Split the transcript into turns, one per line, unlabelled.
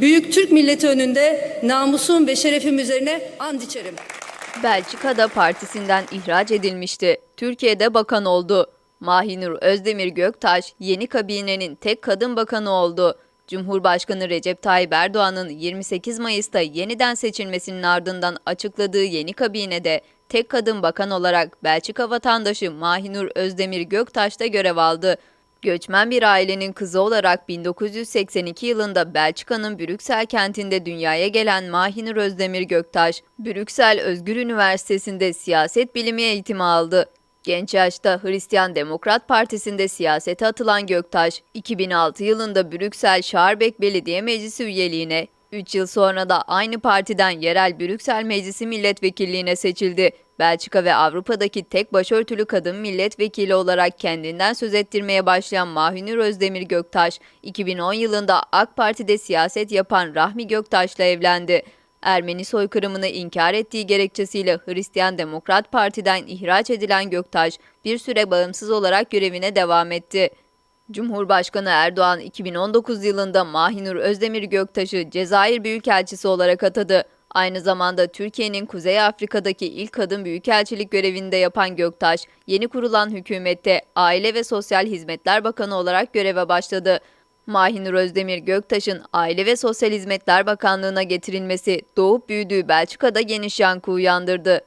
büyük Türk milleti önünde namusum ve şerefim üzerine and içerim.
Belçika'da partisinden ihraç edilmişti. Türkiye'de bakan oldu. Mahinur Özdemir Göktaş yeni kabinenin tek kadın bakanı oldu. Cumhurbaşkanı Recep Tayyip Erdoğan'ın 28 Mayıs'ta yeniden seçilmesinin ardından açıkladığı yeni kabinede tek kadın bakan olarak Belçika vatandaşı Mahinur Özdemir Göktaş da görev aldı. Göçmen bir ailenin kızı olarak 1982 yılında Belçika'nın Brüksel kentinde dünyaya gelen Mahinur Özdemir Göktaş, Brüksel Özgür Üniversitesi'nde siyaset bilimi eğitimi aldı. Genç yaşta Hristiyan Demokrat Partisi'nde siyasete atılan Göktaş, 2006 yılında Brüksel Şarbek Belediye Meclisi üyeliğine, 3 yıl sonra da aynı partiden yerel Brüksel Meclisi milletvekilliğine seçildi. Belçika ve Avrupa'daki tek başörtülü kadın milletvekili olarak kendinden söz ettirmeye başlayan Mahinur Özdemir Göktaş, 2010 yılında AK Parti'de siyaset yapan Rahmi Göktaş'la evlendi. Ermeni soykırımını inkar ettiği gerekçesiyle Hristiyan Demokrat Parti'den ihraç edilen Göktaş, bir süre bağımsız olarak görevine devam etti. Cumhurbaşkanı Erdoğan 2019 yılında Mahinur Özdemir Göktaş'ı Cezayir Büyükelçisi olarak atadı. Aynı zamanda Türkiye'nin Kuzey Afrika'daki ilk kadın büyükelçilik görevinde yapan Göktaş, yeni kurulan hükümette Aile ve Sosyal Hizmetler Bakanı olarak göreve başladı. Mahinur Özdemir Göktaş'ın Aile ve Sosyal Hizmetler Bakanlığı'na getirilmesi doğup büyüdüğü Belçika'da geniş yankı uyandırdı.